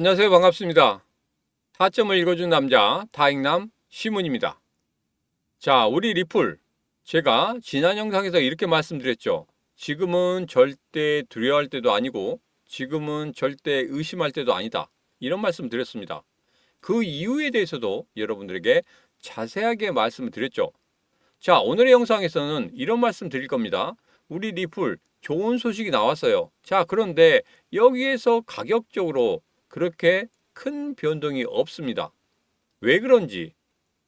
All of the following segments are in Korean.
안녕하세요. 반갑습니다. 타점을 읽어준 남자 다익남 시문입니다. 자, 우리 리플. 제가 지난 영상에서 이렇게 말씀드렸죠. 지금은 절대 두려워할 때도 아니고 지금은 절대 의심할 때도 아니다. 이런 말씀 드렸습니다. 그 이유에 대해서도 여러분들에게 자세하게 말씀을 드렸죠. 자, 오늘의 영상에서는 이런 말씀 드릴 겁니다. 우리 리플 좋은 소식이 나왔어요. 자, 그런데 여기에서 가격적으로 그렇게 큰 변동이 없습니다. 왜 그런지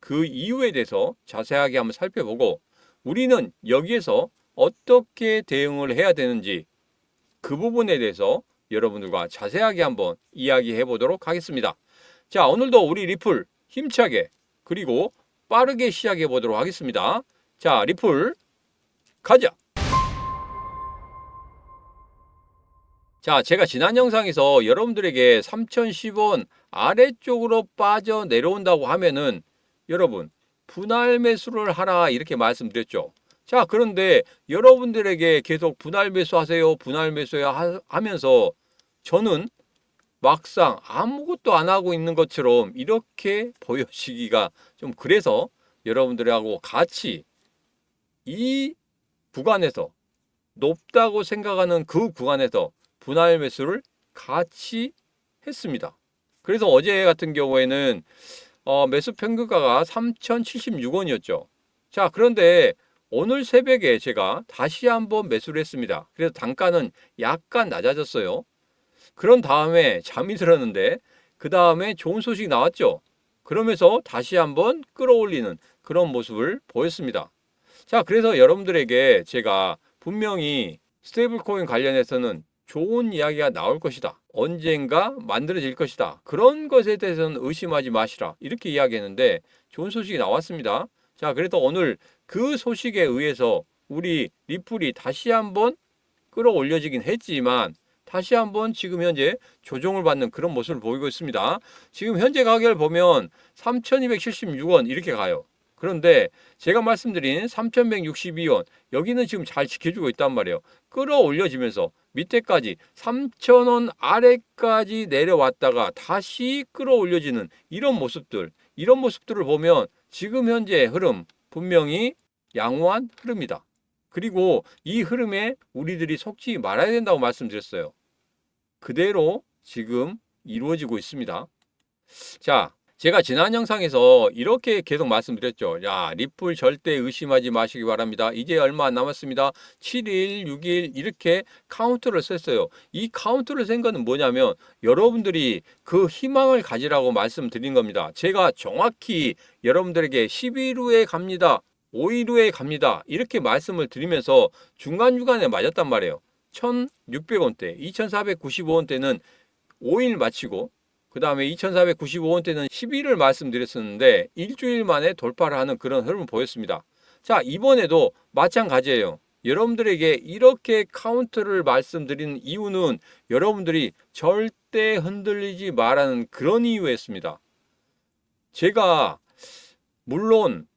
그 이유에 대해서 자세하게 한번 살펴보고 우리는 여기에서 어떻게 대응을 해야 되는지 그 부분에 대해서 여러분들과 자세하게 한번 이야기해 보도록 하겠습니다. 자, 오늘도 우리 리플 힘차게 그리고 빠르게 시작해 보도록 하겠습니다. 자, 리플 가자. 자, 제가 지난 영상에서 여러분들에게 3010원 아래쪽으로 빠져 내려온다고 하면은 여러분 분할 매수를 하라 이렇게 말씀드렸죠. 자, 그런데 여러분들에게 계속 분할 매수하세요, 분할 매수해야 하면서 저는 막상 아무것도 안 하고 있는 것처럼 이렇게 보여지기가 좀 그래서 여러분들하고 같이 이 구간에서 높다고 생각하는 그 구간에서 분할 매수를 같이 했습니다. 그래서 어제 같은 경우에는 어, 매수 평균가가 3,076원이었죠. 자, 그런데 오늘 새벽에 제가 다시 한번 매수를 했습니다. 그래서 단가는 약간 낮아졌어요. 그런 다음에 잠이 들었는데 그 다음에 좋은 소식이 나왔죠. 그러면서 다시 한번 끌어올리는 그런 모습을 보였습니다. 자, 그래서 여러분들에게 제가 분명히 스테이블 코인 관련해서는 좋은 이야기가 나올 것이다. 언젠가 만들어질 것이다. 그런 것에 대해서는 의심하지 마시라. 이렇게 이야기했는데 좋은 소식이 나왔습니다. 자, 그래도 오늘 그 소식에 의해서 우리 리플이 다시 한번 끌어올려지긴 했지만 다시 한번 지금 현재 조정을 받는 그런 모습을 보이고 있습니다. 지금 현재 가격을 보면 3,276원 이렇게 가요. 그런데 제가 말씀드린 3,162원 여기는 지금 잘 지켜주고 있단 말이에요. 끌어올려지면서 밑에까지 3,000원 아래까지 내려왔다가 다시 끌어올려지는 이런 모습들 이런 모습들을 보면 지금 현재 흐름 분명히 양호한 흐름이다. 그리고 이 흐름에 우리들이 속지 말아야 된다고 말씀드렸어요. 그대로 지금 이루어지고 있습니다. 자, 제가 지난 영상에서 이렇게 계속 말씀드렸죠. 야, 리플 절대 의심하지 마시기 바랍니다. 이제 얼마 안 남았습니다. 7일, 6일 이렇게 카운트를 썼어요. 이 카운트를 센 거는 뭐냐면 여러분들이 그 희망을 가지라고 말씀드린 겁니다. 제가 정확히 여러분들에게 10일 후에 갑니다. 5일 후에 갑니다. 이렇게 말씀을 드리면서 중간중간에 맞았단 말이에요. 1,600원대, 2,495원대는 5일 마치고 그 다음에 2,495원 대는 10일을 말씀드렸었는데 일주일 만에 돌파를 하는 그런 흐름을 보였습니다. 자, 이번에도 마찬가지예요. 여러분들에게 이렇게 카운트를 말씀드리는 이유는 여러분들이 절대 흔들리지 말라는 그런 이유였습니다. 제가 물론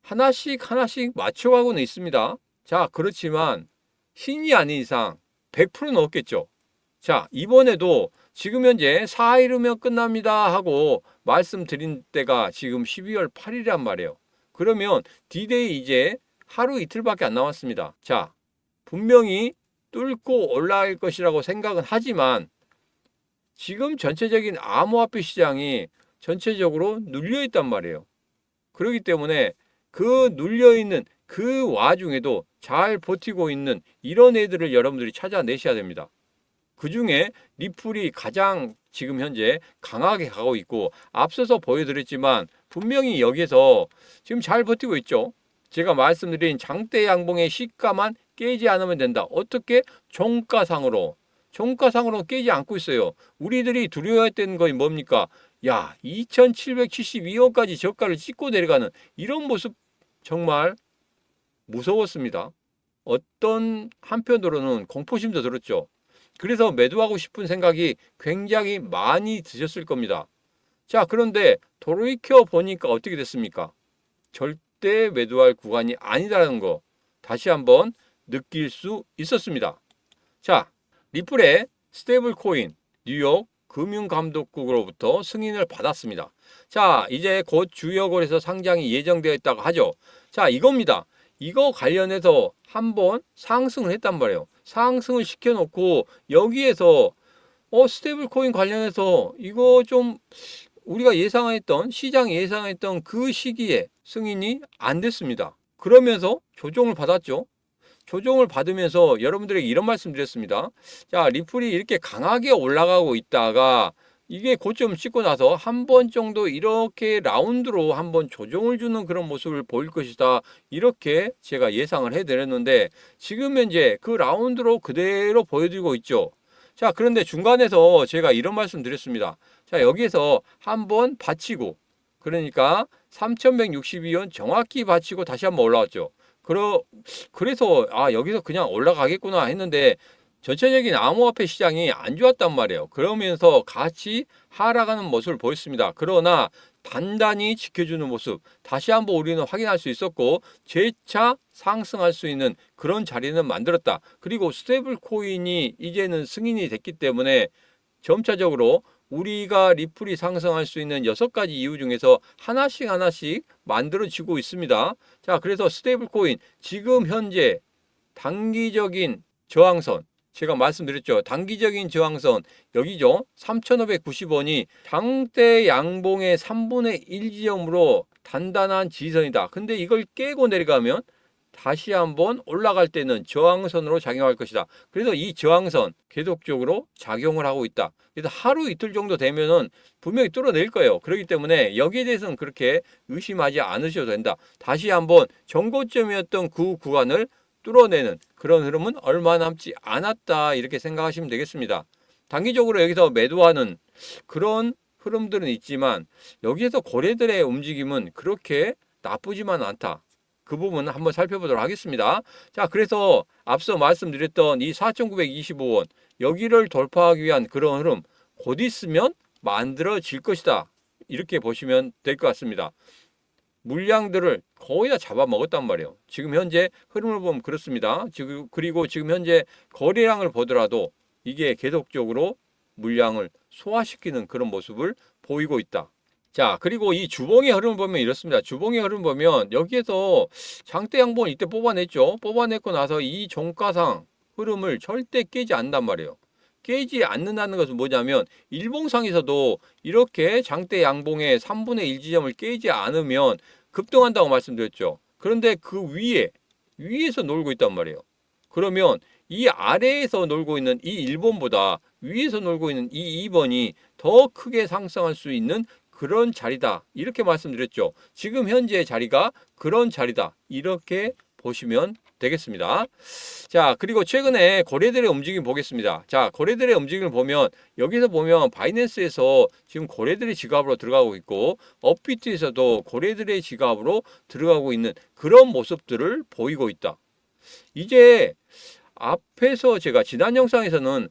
하나씩 하나씩 맞춰가고는 있습니다. 자, 그렇지만 신이 아닌 이상 100%는 없겠죠. 자, 이번에도 지금 현재 4일 후면 끝납니다 하고 말씀드린 때가 지금 12월 8일이란 말이에요. 그러면 디데이 이제 하루 이틀밖에 안 남았습니다. 자, 분명히 뚫고 올라갈 것이라고 생각은 하지만 지금 전체적인 암호화폐 시장이 전체적으로 눌려 있단 말이에요. 그렇기 때문에 그 눌려 있는 그 와중에도 잘 버티고 있는 이런 애들을 여러분들이 찾아내셔야 됩니다. 그 중에 리플이 가장 지금 현재 강하게 가고 있고 앞서서 보여드렸지만 분명히 여기에서 지금 잘 버티고 있죠. 제가 말씀드린 장대 양봉의 시가만 깨지 않으면 된다. 어떻게? 종가상으로. 종가상으로 깨지 않고 있어요. 우리들이 두려워했던 것이 뭡니까? 야, 2772원까지 저가를 찍고 내려가는 이런 모습 정말 무서웠습니다. 어떤 한편으로는 공포심도 들었죠. 그래서 매도하고 싶은 생각이 굉장히 많이 드셨을 겁니다. 자, 그런데 돌이켜 보니까 어떻게 됐습니까? 절대 매도할 구간이 아니다라는 거 다시 한번 느낄 수 있었습니다. 자, 리플의 스테이블 코인 뉴욕 금융감독국으로부터 승인을 받았습니다. 자, 이제 곧 주요 거래소 상장이 예정되어 있다고 하죠. 자, 이겁니다. 이거 관련해서 한번 상승을 했단 말이에요. 상승을 시켜놓고 여기에서 어 스테이블 코인 관련해서 이거 좀 우리가 예상했던 시장이 예상했던 그 시기에 승인이 안 됐습니다. 그러면서 조정을 받았죠. 조정을 받으면서 여러분들에게 이런 말씀 드렸습니다. 자, 리플이 이렇게 강하게 올라가고 있다가 이게 고점 찍고 나서 한 번 정도 이렇게 라운드로 한 번 조정을 주는 그런 모습을 보일 것이다. 이렇게 제가 예상을 해드렸는데 지금 현재 그 라운드로 그대로 보여드리고 있죠. 자, 그런데 중간에서 제가 이런 말씀 드렸습니다. 자, 여기에서 한 번 받치고 그러니까 3162원 정확히 받치고 다시 한번 올라왔죠. 그러, 그래서 아, 여기서 그냥 올라가겠구나 했는데 전체적인 암호화폐 시장이 안 좋았단 말이에요. 그러면서 같이 하락하는 모습을 보였습니다. 그러나 단단히 지켜주는 모습 다시 한번 우리는 확인할 수 있었고 재차 상승할 수 있는 그런 자리는 만들었다. 그리고 스테이블 코인이 이제는 승인이 됐기 때문에 점차적으로 우리가 리플이 상승할 수 있는 여섯 가지 이유 중에서 하나씩 하나씩 만들어지고 있습니다. 자, 그래서 스테이블 코인 지금 현재 단기적인 저항선 제가 말씀드렸죠. 단기적인 저항선 여기죠. 3,590원이 장대 양봉의 3분의 1 지점으로 단단한 지선이다. 근데 이걸 깨고 내려가면 다시 한번 올라갈 때는 저항선으로 작용할 것이다. 그래서 이 저항선 계속적으로 작용을 하고 있다. 그래서 하루 이틀 정도 되면은 분명히 뚫어낼 거예요. 그렇기 때문에 여기에 대해서는 그렇게 의심하지 않으셔도 된다. 다시 한번 정고점이었던 그 구간을 뚫어내는 그런 흐름은 얼마 남지 않았다 이렇게 생각하시면 되겠습니다. 단기적으로 여기서 매도하는 그런 흐름들은 있지만 여기에서 거래들의 움직임은 그렇게 나쁘지만 않다. 그 부분은 한번 살펴보도록 하겠습니다. 자, 그래서 앞서 말씀드렸던 이 4,925원 여기를 돌파하기 위한 그런 흐름 곧 있으면 만들어질 것이다. 이렇게 보시면 될 것 같습니다. 물량들을 거의 다 잡아먹었단 말이에요. 지금 현재 흐름을 보면 그렇습니다. 지금 그리고 지금 현재 거래량을 보더라도 이게 계속적으로 물량을 소화시키는 그런 모습을 보이고 있다. 자, 그리고 이 주봉의 흐름을 보면 이렇습니다. 주봉의 흐름 보면 여기에서 장대 양봉을 이때 뽑아냈죠. 뽑아냈고 나서 이 종가상 흐름을 절대 깨지 않는단 말이에요. 깨지 않는다는 것은 뭐냐면 일봉상에서도 이렇게 장대 양봉의 3분의 1 지점을 깨지 않으면 급등한다고 말씀드렸죠. 그런데 그 위에 위에서 놀고 있단 말이에요. 그러면 이 아래에서 놀고 있는 이 1번보다 위에서 놀고 있는 이 2번이 더 크게 상승할 수 있는 그런 자리다. 이렇게 말씀드렸죠. 지금 현재의 자리가 그런 자리다. 이렇게 보시면 되겠습니다. 자, 그리고 최근에 거래들의 움직임 보겠습니다. 자, 거래들의 움직임을 보면 여기서 보면 바이낸스에서 지금 거래들의 지갑으로 들어가고 있고 업비트에서도 거래들의 지갑으로 들어가고 있는 그런 모습들을 보이고 있다. 이제 앞에서 제가 지난 영상에서는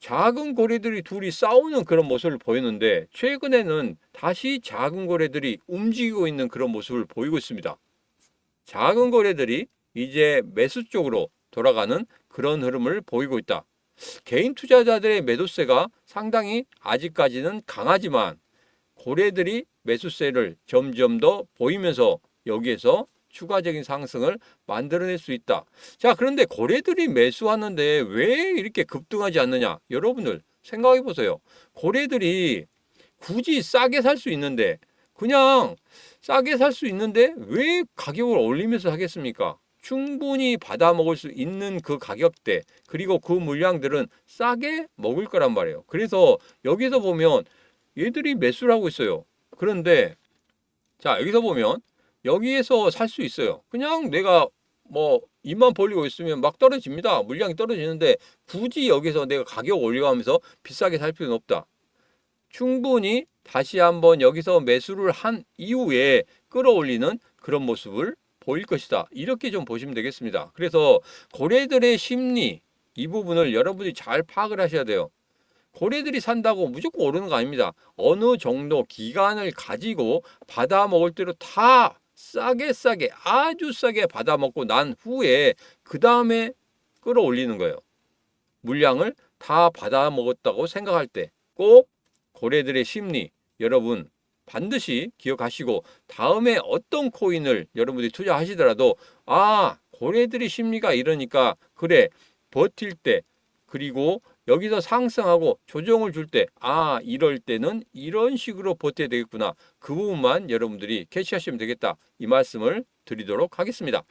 작은 고래들이 둘이 싸우는 그런 모습을 보였는데 최근에는 다시 작은 고래들이 움직이고 있는 그런 모습을 보이고 있습니다. 작은 고래들이 이제 매수 쪽으로 돌아가는 그런 흐름을 보이고 있다. 개인 투자자들의 매도세가 상당히 아직까지는 강하지만 고래들이 매수세를 점점 더 보이면서 여기에서 추가적인 상승을 만들어낼 수 있다. 자, 그런데 고래들이 매수하는데 왜 이렇게 급등하지 않느냐? 여러분들 생각해 보세요. 고래들이 굳이 싸게 살 수 있는데 그냥 싸게 살 수 있는데 왜 가격을 올리면서 하겠습니까? 충분히 받아 먹을 수 있는 그 가격대 그리고 그 물량들은 싸게 먹을 거란 말이에요. 그래서 여기서 보면 얘들이 매수를 하고 있어요. 그런데 자 여기서 보면 여기에서 살 수 있어요. 그냥 내가 뭐 입만 벌리고 있으면 막 떨어집니다. 물량이 떨어지는데 굳이 여기서 내가 가격 올려가면서 비싸게 살 필요는 없다. 충분히 다시 한번 여기서 매수를 한 이후에 끌어올리는 그런 모습을 보일 것이다. 이렇게 좀 보시면 되겠습니다. 그래서 고래들의 심리 이 부분을 여러분이 잘 파악을 하셔야 돼요. 고래들이 산다고 무조건 오르는 거 아닙니다. 어느 정도 기간을 가지고 받아 먹을 대로 다 싸게 싸게 아주 싸게 받아 먹고 난 후에 그 다음에 끌어올리는 거예요. 물량을 다 받아 먹었다고 생각할 때 꼭 고래들의 심리 여러분 반드시 기억하시고 다음에 어떤 코인을 여러분들이 투자하시더라도 아 고래들의 심리가 이러니까 그래 버틸 때 그리고 여기서 상승하고 조정을 줄 때 아 이럴 때는 이런 식으로 버텨야 되겠구나. 그 부분만 여러분들이 캐치하시면 되겠다. 이 말씀을 드리도록 하겠습니다.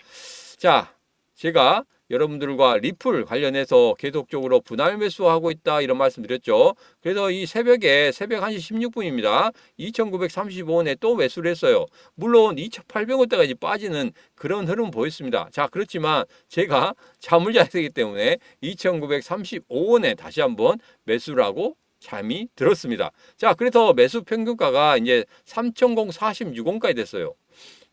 자 제가 여러분들과 리플 관련해서 계속적으로 분할 매수하고 있다 이런 말씀 드렸죠. 그래서 이 새벽에 새벽 1시 16분입니다. 2,935원에 또 매수를 했어요. 물론 2,800원대까지 빠지는 그런 흐름 보였습니다. 자, 그렇지만 제가 잠을 자야 되기 때문에 2,935원에 다시 한번 매수를 하고 잠이 들었습니다. 자, 그래서 매수 평균가가 이제 3,046원까지 됐어요.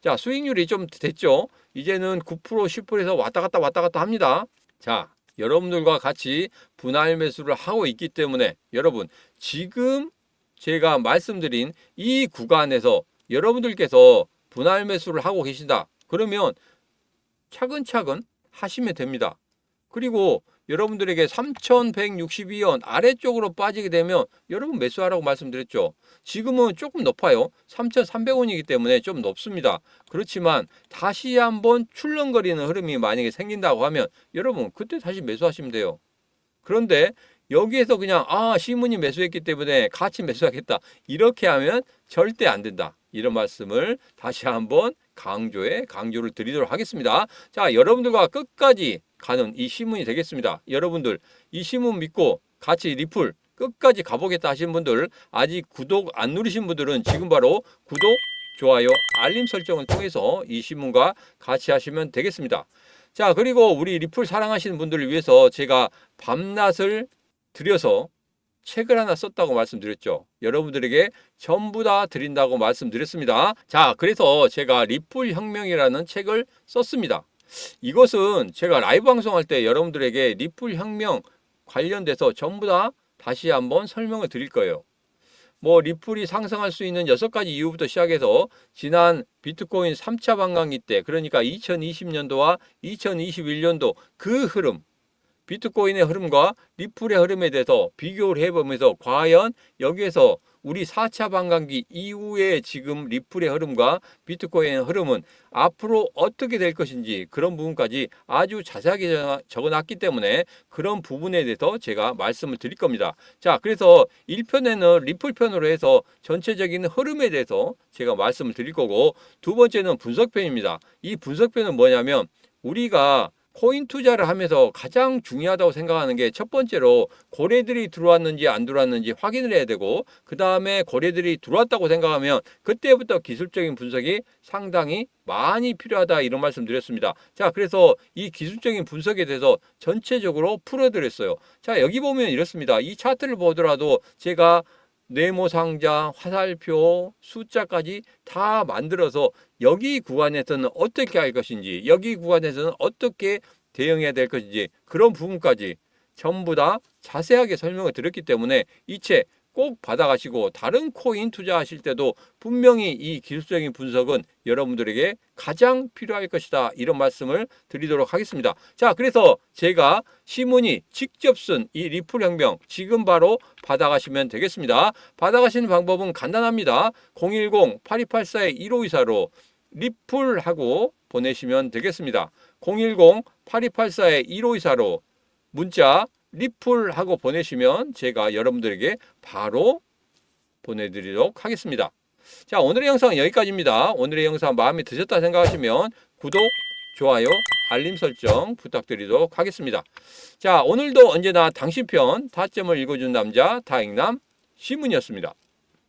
자, 수익률이 좀 됐죠. 이제는 9% 10%에서 왔다 갔다 왔다 갔다 합니다. 자, 여러분들과 같이 분할 매수를 하고 있기 때문에 여러분 지금 제가 말씀드린 이 구간에서 여러분들께서 분할 매수를 하고 계신다. 그러면 차근차근 하시면 됩니다. 그리고 여러분들에게 3,162원 아래쪽으로 빠지게 되면 여러분 매수하라고 말씀드렸죠. 지금은 조금 높아요. 3,300원이기 때문에 좀 높습니다. 그렇지만 다시 한번 출렁거리는 흐름이 만약에 생긴다고 하면 여러분 그때 다시 매수하시면 돼요. 그런데 여기에서 그냥 아 시문이 매수했기 때문에 같이 매수하겠다 이렇게 하면 절대 안 된다 이런 말씀을 다시 한번 강조에 강조를 드리도록 하겠습니다. 자 여러분들과 끝까지 가는 이 신문이 되겠습니다. 여러분들 이 신문 믿고 같이 리플 끝까지 가보겠다 하신 분들 아직 구독 안 누르신 분들은 지금 바로 구독 좋아요 알림 설정을 통해서 이 신문과 같이 하시면 되겠습니다. 자 그리고 우리 리플 사랑하시는 분들을 위해서 제가 밤낮을 들여서 책을 하나 썼다고 말씀드렸죠. 여러분들에게 전부 다 드린다고 말씀드렸습니다. 자, 그래서 제가 리플 혁명이라는 책을 썼습니다. 이것은 제가 라이브 방송할 때 여러분들에게 리플 혁명 관련돼서 전부 다 다시 한번 설명을 드릴 거예요. 뭐 리플이 상승할 수 있는 여섯 가지 이유부터 시작해서 지난 비트코인 3차 반감기 때 그러니까 2020년도와 2021년도 그 흐름 비트코인의 흐름과 리플의 흐름에 대해서 비교를 해보면서 과연 여기에서 우리 4차 반감기 이후에 지금 리플의 흐름과 비트코인의 흐름은 앞으로 어떻게 될 것인지 그런 부분까지 아주 자세하게 적어놨기 때문에 그런 부분에 대해서 제가 말씀을 드릴 겁니다. 자, 그래서 1편에는 리플 편으로 해서 전체적인 흐름에 대해서 제가 말씀을 드릴 거고 두 번째는 분석편입니다. 이 분석편은 뭐냐면 우리가 코인 투자를 하면서 가장 중요하다고 생각하는 게 첫 번째로 고래들이 들어왔는지 안 들어왔는지 확인을 해야 되고 그 다음에 고래들이 들어왔다고 생각하면 그때부터 기술적인 분석이 상당히 많이 필요하다 이런 말씀 드렸습니다. 자 그래서 이 기술적인 분석에 대해서 전체적으로 풀어드렸어요. 자 여기 보면 이렇습니다. 이 차트를 보더라도 제가 네모 상자, 화살표, 숫자까지 다 만들어서 여기 구간에서는 어떻게 할 것인지, 여기 구간에서는 어떻게 대응해야 될 것인지 그런 부분까지 전부 다 자세하게 설명을 드렸기 때문에 이 책 꼭 받아가시고 다른 코인 투자하실 때도 분명히 이 기술적인 분석은 여러분들에게 가장 필요할 것이다. 이런 말씀을 드리도록 하겠습니다. 자, 그래서 제가 시문이 직접 쓴 이 리플 혁명 지금 바로 받아가시면 되겠습니다. 받아가시는 방법은 간단합니다. 010-8284-1524로 리플하고 보내시면 되겠습니다. 010-8284-1524로 문자 리플하고 보내시면 제가 여러분들에게 바로 보내드리도록 하겠습니다. 자, 오늘의 영상은 여기까지입니다. 오늘의 영상 마음에 드셨다 생각하시면 구독, 좋아요, 알림 설정 부탁드리도록 하겠습니다. 자, 오늘도 언제나 당신 편 타점을 읽어준 남자 다익남 시문이었습니다.